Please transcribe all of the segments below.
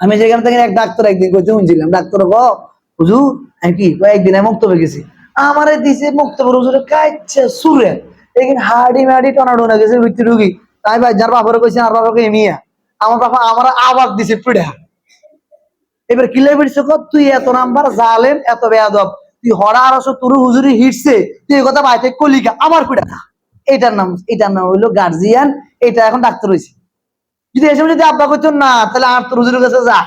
আমি যেখান থেকে এক ডাক্তার একদিন করতে শুনছিলাম ডাক্তার ক হুজুর কি? একদিন আমি মুক্ত হয়ে গেছি। আমারে দিছে মুক্ত করে হুজুরে কাইছে সুরে। এখানে হাড়ি মাড়ি টনাডোনা গেছে, ভিত্তি রুগী। তাই ভাই, যার বাবারে কইছে আর বাবাকে মিয়া আমার বাবা আমার আবার দিছে, পিড়া। এবার কিলাই বেড়ছে কত? তুই এত নাম্বার জালেম, এত বেয়াদব। তুই হরা আর তোর হুজুরি হিটছে। তুই এই কথা বাইতে কলিকা আমার পিড়া এটার নাম এটার নাম হইল গার্জিয়ান এটা এখন ডাক্তার হয়েছে যদি এসব যদি আব্বা করতো না, তাহলে আর তোর হুজুরের কাছে যা।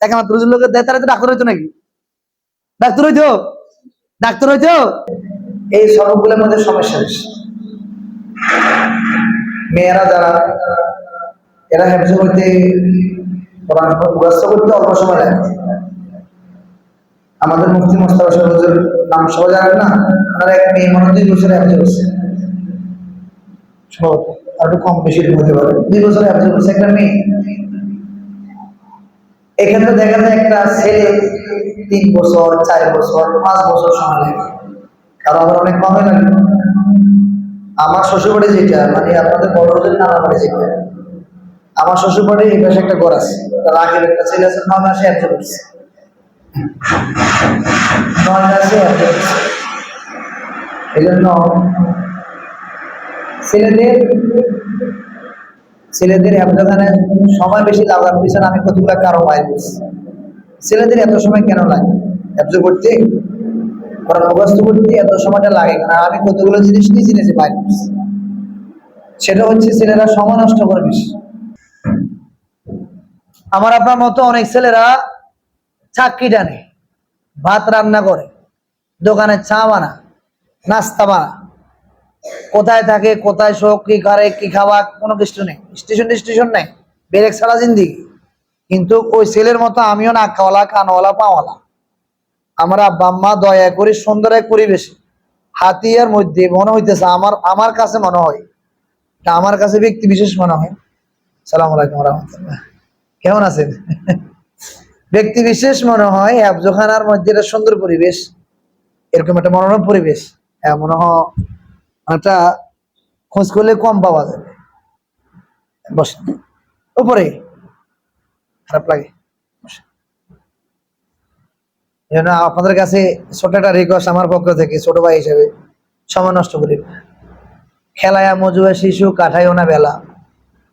এখন তোর হুজুর লোকের দেয়, তাহলে তো ডাক্তার হইতো নাকি? ডাক্তার হইতো? ডাক্তার হইতো? এই সবগুলোর মধ্যে সমস্যা বেশি। মেয়েরা যারা, এরা হেফজ করতে মুখস্থ করতে অল্প সময় লাগে। আমাদের মুফতি মোস্তাফা সাহেব হুজুর নাম সবাই জানেন না? ওনার এক মেয়ে মনে দুই বছরে হেফজ করছে। সম্ভবত আর একটু কম বেশি হতে পারে। দুই বছরে হেফজ করছে একটা মেয়ে। এক্ষেত্রে দেখা যায় একটা ছেলে তিন বছর, চার বছর, পাঁচ বছর সময় লাগে। কারও আবার অনেক কমে লাগে। আমার শ্বশুর বাড়ি যেটা মানে আপনাদের বড় নানা বাড়ি যেটা, আমার শ্বশুর বাড়ি এই পাশে একটা ঘর আছে। তার আগের একটা ছেলে আছে, নয় মাসে একজন করছে নয় মাসে একজন করছে এই জন্য ছেলেদের ছেলেদের অ্যাপ্লাগানে সময় বেশি লাগার পিছনে আমি কতগুলো কারও করছি ছেলেদের এত সময় কেন লাগে? অ্যাবজর্ভ করতে? ওরা মুখস্থ করতে এত সময়টা লাগে আর আমি কতগুলো জিনিস নিজে নিজে বাইর সেটা হচ্ছে ছেলেরা সময় নষ্ট করে বেশি। আমার আপনার মতো অনেক ছেলেরা চাকরি টানে ভাত রান্না করে, দোকানে চা বানা নাস্তা বানা কোথায় থাকে, কোথায় শোক, কি করে, কি খাওয়া কোনো কিছু নেই। স্টেশন স্টেশন নেই। বেরেক ছাড়া জিন্দিগি। কিন্তু ওই ছেলের মতো আমিও নাকওয়ালা কানওয়ালা, পাওয়ালা। আমার আব্বা, আম্মা দয়া করে, সুন্দর এক পরিবেশে। হাতিয়ার মধ্যে মনে হইতেছে আমার আমার কাছে মনে হয়। আমার কাছে ব্যক্তি বিশেষ মনে হয়। সালাম আলাইকুম রহমতুল্লাহ। কেমন আছেন? ব্যক্তি বিশেষ মনে হয় অ্যাবজোখানার মধ্যে একটা সুন্দর পরিবেশ, এরকম একটা মনোরম পরিবেশ। মনে হয় একটা খোঁজ করলে কম পাওয়া যাবে বসেন উপরে। খারাপ লাগে। জন্য আপনাদের কাছে ছোট রিকোয়েস্ট আমার পক্ষ থেকে, ছোট ভাই হিসেবে, সময় নষ্ট করি। খেলায়া মজুয়া শিশু কাঠাইও না বেলা।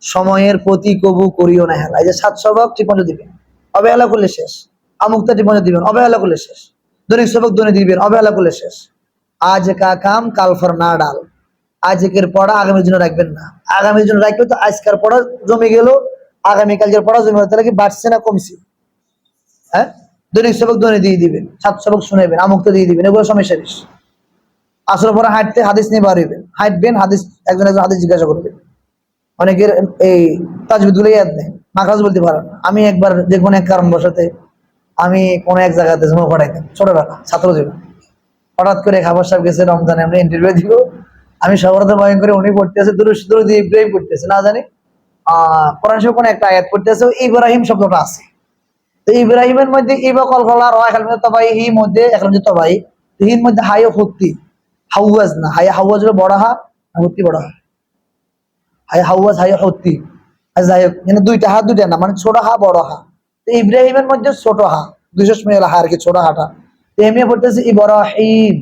সময়ের প্রতি কবু করিও না হেলা। এই যে সাত সবক টিপঞ্জ দিবেন, অবহেলা করলে শেষ। আমুক্তা টিপঞ্জ দিবেন, অবহেলা করলে শেষ। দৈনিক সবক দৈনিক দিবেন, অবহেলা করলে শেষ। আজ কা কাম কাল ফর না ডাল আজকের পড়া আগামীর জন্য রাখবেন না। আগামীর জন্য রাখলে তো আজকের পড়া জমে গেল, আগামীকালকের পড়া জমে তাহলে কি বাড়ছে না কমছে? হ্যাঁ? দৈনিক সবক দৈনিক দিয়ে দিবেন সাত সবক শুনেবেন আমুক্ত দিয়ে দিবেন, এগুলো সমস্যা বেশি আসলে পরে হাঁটতে হাদিস নিয়ে বার হইবেন। হাঁটবেন, হাদিস, একজন একজন হাদিস জিজ্ঞাসা করবেন। অনেকের এই তাজবিদগুলো ইয়াদ নেই মাখাজ বলতে পারেন। আমি একবার যে কোনো এক কারণ বসাতে আমি কোনো এক জায়গাতে জমা পড়াইতাম, ছোটবেলা, ছাত্র জীবন। হঠাৎ করে খাবার সাহেব গেছে রমজানে, আমরা ইন্টারভিউ দিব আমি সবরতে বয়ন করে উনি পড়তেছে দুরুশ দিয়ে ইব্রাহিম পড়তেছে না জানি। আহ কোরআন শরীফ কোনো একটা আয়াত পড়তেছে ইব্রাহিম শব্দটা আছে। তো ইব্রাহিমের মধ্যে ইবা কলকলা এখন তবাই, হি মধ্যে এখন যে তবাই হির মধ্যে হাই হত্তি হাউয়াজ না, হাই হাউয়াজ হলো বড় হা হত্তি বড় হা? হাই হাউয়াজ, হাই হত্তি যাই হোক মানে দুইটা হা, দুইটা না মানে ছোট হা, বড় হা। তো ইব্রাহিমের মধ্যে ছোট হা, দুইশো সময় হা আর কি, ছোট হাটা। এমনি পড়তেছে ইব্রাহিম।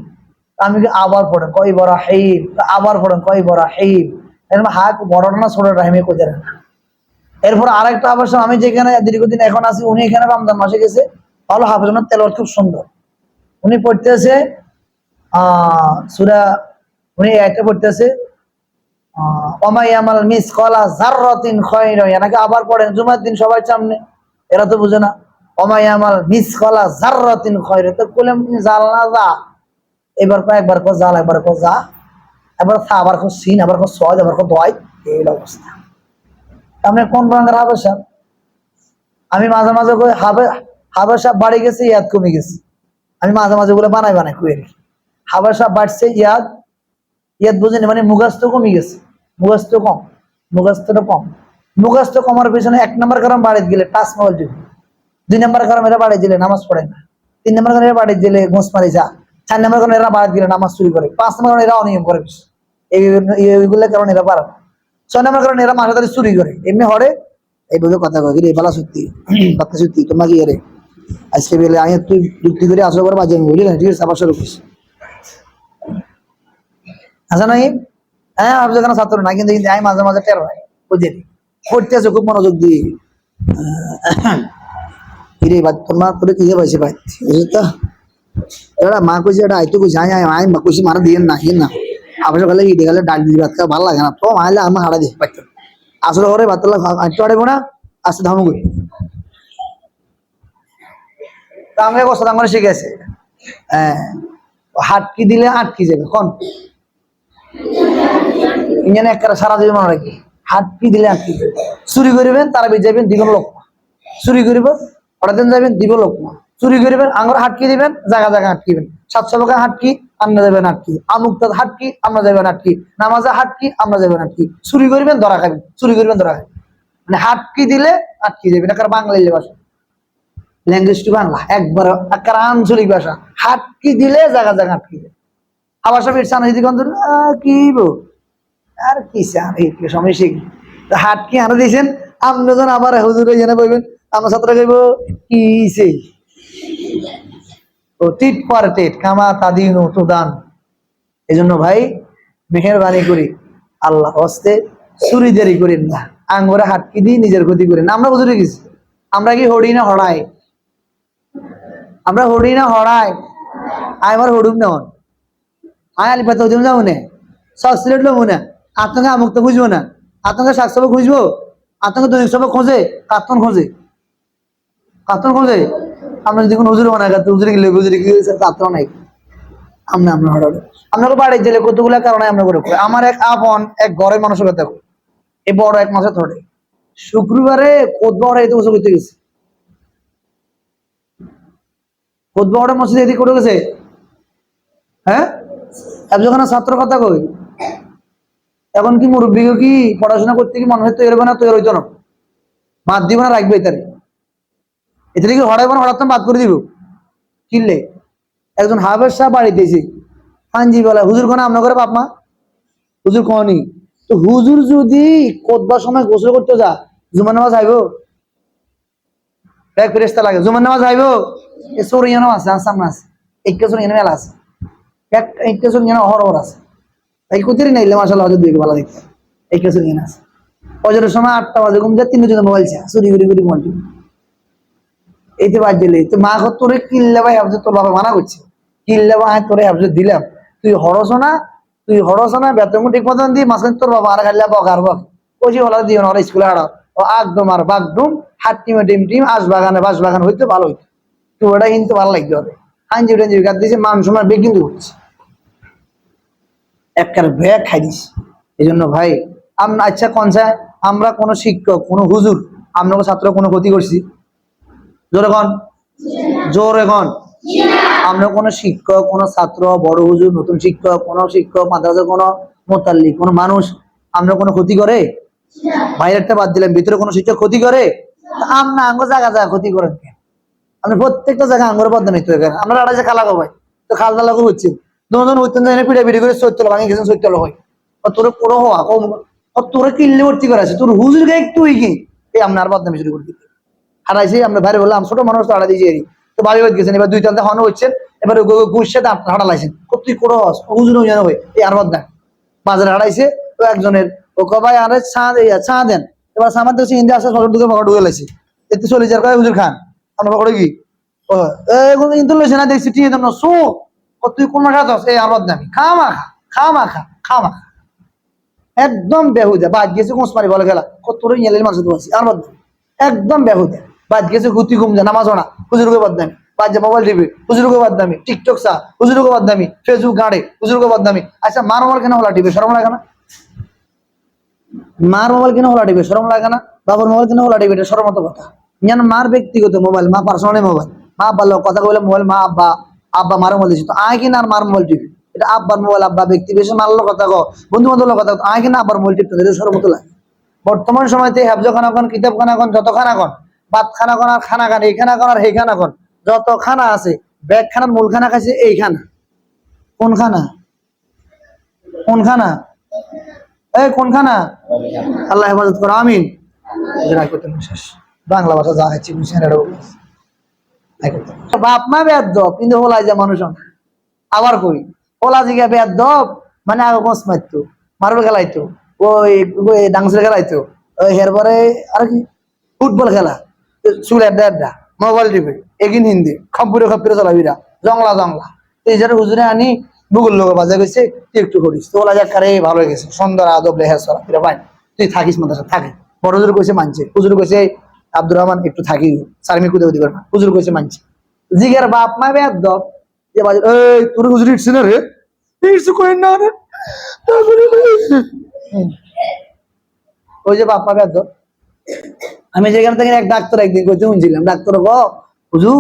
আমি আবার পড়েন? কয় ইব্রাহিম? আবার পড়েন কয় ইব্রাহিম? এরকম হা বড় না ছোট রাহিমে কোথায় না এরপর আরেকটা আবাস আমি যেখানে দীর্ঘদিন এখন আছি উনি এখানে রমজান মাসে গেছে। ভালো হাফেজনের তেলর খুব সুন্দর। উনি পড়তেছে আহ সুরা উনি একটা পড়তেছে আহ, ওমা ইয়ামাল মিস কলা জাররাতিন খয়রা এনাকে আবার পড়েন জুমার দিন সবাই সামনে। এরা তো বুঝে না। কলা জাল কয় জাল আমি মাঝে মাঝে কই হাবেশা বাড়ি গেছে, ইয়াদ কমে গেছে। আমি মাঝে মাঝে ওগুলো বানাই বানাই কুয়ে রাখি হাবেশা বাড়ছে, ইয়াদ ইয়াদ বুঝেনি মানে মুগাস্ত কমে গেছে। মুগাস্ত কম, মুগাস্তটা কম। মুগাস্ত কমার পিছনে এক নম্বর কারণ বাড়ি গেলে টাচ মোবাইল টিভি দুই নম্বর কারণ এরা বাড়ি দিলে নামাজ পড়ে না। তিন নম্বর কারণ এরা বাড়ি দিলে ঘোষ মারি যা চার নম্বর কারণ এরা বাড়ি দিলে নামাজ চুরি করে। পাঁচ নম্বর এরা অনিয়ম করে। এই এইগুলো কারণ এরা না। ছয় নম্বর কারণ এরা মাসে চুরি করে। এমনি হরে এইভাবে কথা কয় রে বালা সত্যি? বাচ্চা সত্যি? তোমার কি রে আজকে বেলে আমি তুই যুক্তি করে আসো করে বাজে আমি বুঝলি না ঠিক আছে, আবার শুরু করিস আচ্ছা নাই? হ্যাঁ আমি যেখানে ছাত্র না, কিন্তু আমি মাঝে মাঝে টের হয় বুঝলি? পড়তে আছে খুব মনোযোগ দিয়ে। পাইছে ভাই? বুঝলি এরা মা কইছে, এটা আইতো কইছে মা মারা দিয়ে না গেলে ডাল ভালো লাগে না। তো আমি আসলে ঘরে আড়ে কষ্ট শিখেছে হ্যাঁ। হাটকি দিলে আটকি যাবে কোন ইঞ্জানে এক সারা জীবন মনে রাখি হাটকি দিলে আটকি চুরি করিবেন তারা বেঁচে যাবেন দ্বিগুণ লোক। চুরি করিব হঠাৎ যাবেন দিব লোক না। চুরি করিবেন আঙুর হাটকি দিবেন, জায়গা জায়গা আটকিবেন সাতশো লোকের হাটকি, আমরা যাবেন আটকি আমুক্তার হাটকি, আমরা যাবেন আটকি নামাজে হাটকি, আমরা যাবেন আটকি চুরি করিবেন, ধরা খাবেন চুরি করিবেন, ধরা খাবেন মানে হাটকি দিলে আটকি যাবেন একটা বাংলা ভাষা। ল্যাঙ্গুয়েজ টু বাংলা, একবার একটা আঞ্চলিক ভাষা। হাটকি দিলে জায়গা জায়গা আটকি যায় আবার সব ইরসান হইতে কন্ত কি বো আর কি চান সময় শিখ হাটকি আনা দিয়েছেন আপনি যখন আবার হুজুর জেনে বলবেন আমার ছাত্র কইব, কি টিট পার কামা তাদিন এই জন্য ভাই, মেহরবানি করি আল্লাহ হস্তে চুরি দেরি করেন না, আঙ্গুরে হাটকি দিয়ে নিজের ক্ষতি করেন। আমরা বুঝে গেছি আমরা কি হড়ি না হড়াই? আমরা হড়ি না হড়াই? আয় আমার হড়ুক না আয় আলি ওজন যাব না? সব সিলেট লোবো না? আতঙ্কে আমুক তো খুঁজবো না? আতঙ্কে শাক সবক খুঁজবো? আতঙ্কে দৈনিক সবক খোঁজে? কার্তন খোঁজে? কার্তন খোঁজে আমরা যদি কোনো হুজুর বানাই কার্তন হুজুরে গেলে হুজুরে কি কার্তন নাই। আমরা আমরা হড়াবে আপনাকে বাড়ির জেলে কতগুলো কারণে আমরা করে করি। আমার এক আপন, এক ঘরের মানুষের কথা। এই বড় এক মাসে ধরে। শুক্রবারে কোদ বড় এতে বসে করতে গেছে। কোদ বড় মসজিদে এদিকে করে গেছে। হ্যাঁ? একজন ছাত্র কথা কই? এখন কি মুরব্বীকে কি পড়াশোনা করতে কি মনে হয় তৈরি না? তৈরি হইতো না। মাত দিব না, রাখবে তারে। এতে কি হঠাৎ মানে হঠাৎ বাদ করে দিব? কিনলে? একজন হাবের সাহেব বাড়িতে এসে পাঞ্জি বলে, হুজুর কোন আপনার করে বাপ মা? হুজুর কনি তো হুজুর যদি কোদবার সময় গোসল করতে যা জুমার নামাজ আইব? এক ফেরেস্তা লাগে, জুমার নামাজ আইব? এ সরিয়ানো আছে আসাম আছে। একটা সরিয়ানো মেলা আছে। এক, একটা অহর অহর আছে। এই কুতিরি নাইলে মাসাল্লাহ হজর দুই ভালো দেখতে। একটা সরিয়ানো আছে। অজরের সময় আটটা বাজে, ঘুম যায় তিনজন মোবাইল চা চুরি করে করে, মোবাইল। এইতে বাদ দিলে। তো মা ঘর তোরে কিনলে ভাই হাফজে তোর বাবা মানা করছে। কিনলে ভাই তোরে হাফজে দিলাম। তুই হরস না, তুই হরস না, বেতন ঠিক মতন দি, মাঝখানে তোর বাবা আর খাইলে বক আর বক। ওই হলা দিও না স্কুলে আড়া ও একদম আর বাগডুম হাত টিমে ডিম টিম আস বাগানে বাস বাগান হইতে ভালো হইতো। তো ওটা কিন্তু ভালো লাগতে হবে আঞ্জি টাঞ্জি গাদ দিয়েছে মান সময় বেগ কিন্তু করছে। একটার ব্যাগ খাই দিস এই জন্য ভাই আমরা আচ্ছা কনসায়, আমরা কোনো শিক্ষক, কোনো হুজুর, আমরা ছাত্র কোনো ক্ষতি করছি। জোরে কন। জোরে কন। আমরা কোনো শিক্ষক, কোনো ছাত্র, বড় হুজুর, নতুন শিক্ষক, কোনো শিক্ষক মাদ্রাসার কোনো মোতাল্লি মানুষ, আমরা কোনো ক্ষতি করে? বাইরেরটা বাদ দিলাম, ভিতরে কোনো শিক্ষক ক্ষতি করে? আমরা আঙ্গ জায়গা জায়গা ক্ষতি করেন কেন? আপনি প্রত্যেকটা জায়গায় আমরা আড়াইছে খালা গো ভাই তো খালদা লাগু হচ্ছে। দুজন হইতেন জানি পিড়ে পিড়ে করে গেছেন হয়। তোর পুরো হওয়া তোর কিনলে ভর্তি করে আছে তোর হুজুর গায়ে একটু কি? এই আপনার বদনামি শুরু করে দিতে। হারাইছি আমরা ভাই বললাম, ছোট মানুষ তো হারা দিয়েছি তো বাড়ি বাড়ি গেছেন, এবার দুই তান্তে হন হচ্ছেন এবার গুসছে হাঁটা লাইছেন তুই কোনো হস হুজুর হয়ে এই আর বদনা বাজারে হারাইছে তো একজনের, ও কবাই আরে ছা ছা দেন। এবার সামার দেশে ইন্ডিয়া আসে ফটো ঢুকে ফটো ঢুকে লাইছে। এতে চলে যার কয়, হুজুর খান আমরা পকড়ে কি? ও কিন্তু লইছে না দেখছি টিয়ে দেন সো ও তুই কোন মাঠে আছস এই আর বদনামি খামা খা খামা খা খামা খা। একদম বেহুদা, বাদ গেছে কোঁচ মারি বলে গেলা। কত মানুষ তো আছি আর বদনামি একদম বেহুদা। বাদ গেছে গুতি ঘুম যা নামাজ না। হুজুরকে বদনামি। বাদ যা মোবাইল টিভি, হুজুরকে বদনামি। টিকটক সা হুজুরকে বদনামি। ফেসবুক গাড়ে হুজুরকে বদনামি। আচ্ছা মার মোবাইল কেন হলা টিভি? সরম লাগে না? মার মোবাইল কেন হলা টিভি? সরম লাগে না? বাবার মোবাইল কেন হলা টিভি এটা সরম মতো কথা। যেন মার ব্যক্তিগত মোবাইল, মা পার্সোনালি মোবাইল। মা বলল কথা বলে মোবাইল মা আব্বা আব্বা মার মোবাইল দিচ্ছে তো আয় কিনা আর মার মোবাইল টিভি? এটা আব্বার মোবাইল, আব্বা ব্যক্তি। বেশি মারলো কথা কো বন্ধু বান্ধবের কথা আয় কিনা আব্বার মোবাইল টিপতে? এটা সরম মতো লাগে। বর্তমান সময়তে হাফজ খানা কন কিতাব খানা কন যত খানা কন ভাত খানা কন খানা খান, এই খানা কন আর খানা কন। যত খানা আছে, ব্যাগ খানার মূল খানা খাইছে এই খানা। কোন খানা? কোন খানা? এই কোন খানা? আল্লাহ হেফাজত করো, আমিন। বাংলা ভাষা যা না। বাপ মা বেদ কিন্তু হোলাই যে মানুষ। আবার কই? হোলা জিগা বেদ মানে আগে কস মারতো মার্বেল খেলাইতো, ওই ডান্সের খেলাইতো, ওই এরপরে আর কি, ফুটবল খেলা। চুল আড্ডা আড্ডা মোবাইল টিপে এগিন হিন্দি খম্পুরে খপ্পুরে চলাবিরা জংলা জংলা। এই যারা হুজুরে আনি বুগুল লোক বাজা গেছে তুই একটু করিস। তো ওলা যাকারে ভালো হয়ে গেছে। সুন্দর আদব লেহার চলা ফিরে পাই। তুই থাকিস মাদ্রাসা থাকে। বড় হুজুর কইছে মানছে। হুজুর কইছে আব্দুর রহমান একটু থাকি। সারমি কুদে দিবে না। হুজুর কইছে মানছে। জিগের বাপ মা বেদ দব যে বাজে এই তোর হুজুর ইটছে না রে? ইটছে কই না রে? তারপরে ওই যে বাপ মা বেদ দব আমি যেখান থেকে এক ডাক্তার একদিন করতে শুনছিলাম ডাক্তার গ, হুজুর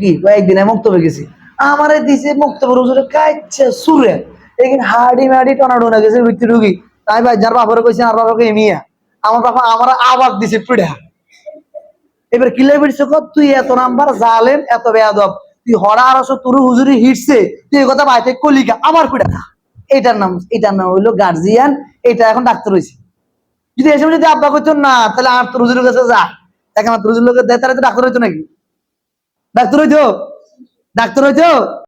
কি কয়েকদিন আমি মুক্ত হয়ে গেছি। আমারে দিছে মুক্ত করে হুজুরে কাইছে সুরে। এখানে হাড়ি মাড়ি টনা গেছে ভিত্তি রুগী তাই ভাই, যার বাপরে কইছে আর বাবাকে মিয়া। আমার বাবা আমার আবার দিছে পিড়া। এবার কিলে বিড়ছে কত? তুই এত নাম্বার জালেম, এত বেয়াদব। তুই হরা আর তোর হুজুরি হিটছে। তুই এই কথা বাইতে কলিকা আমার পিড়া এটার নাম এটার নাম হইল গার্জিয়ান, এটা এখন ডাক্তার হয়েছে যদি এসব যদি আব্বা করতো না, তাহলে আর তো রুজুর কাছে যা। এখন রুজুর লোকের দেয়, তাহলে তো ডাক্তার হইতো নাকি? ডাক্তার হইতো? ডাক্তার হইতো?